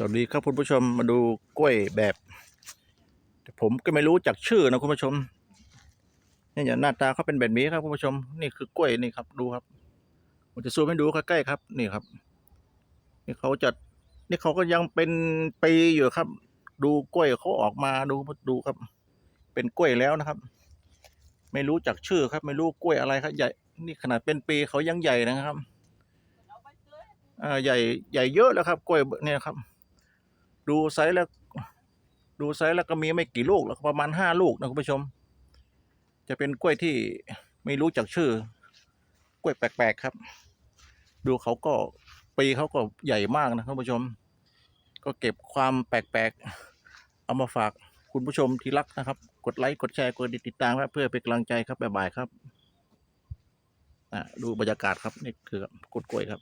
สวัสดีครับคุณผู้ชมมาดูกล้วยแบบผมก็ไม่รู้จักชื่อนะคุณผู้ชมนี่อย่างหน้าตาเขาเป็นแบบนี้ครับคุณผู้ชม นี่คือกล้วยนี่ครับดูครับผมจะซูมให้ดูใกล้ๆครับนี่ครับ นี่เขาจะนี่เขาก็ยังเป็นปีอยู่ครับ ดูกล้วยเขาออกมาดูดูครับ เป็นกล้วยแล้วนะครับ ไม่รู้จักชื่อครับ ไม่รู้กล้วยอะไรครับใหญ่นี่ขนาดเป็นปีเขายังใหญ่นะครับอ่าใหญ่ใหญ่เยอะแล้วครับกล้วยเนี่ยครับ ดูไซส์แล้ว ดูไซส์แล้วก็มีไม่กี่ลูกแล้วประมาณห้าลูกนะคุณผู้ชม จะเป็นกล้วยที่ไม่รู้จักชื่อ กล้วยแปลกๆครับ ดูเขาก็ปีเขาก็ใหญ่มากนะคุณผู้ชม ก็เก็บความแปลกๆ เอามาฝากคุณผู้ชมที่รักนะครับ กดไลค์กดแชร์กดติดตามเพื่อเป็นกำลังใจครับบ๊ายบายครับอะดูบรรยากาศครับนี่คือกดกล้วยครับ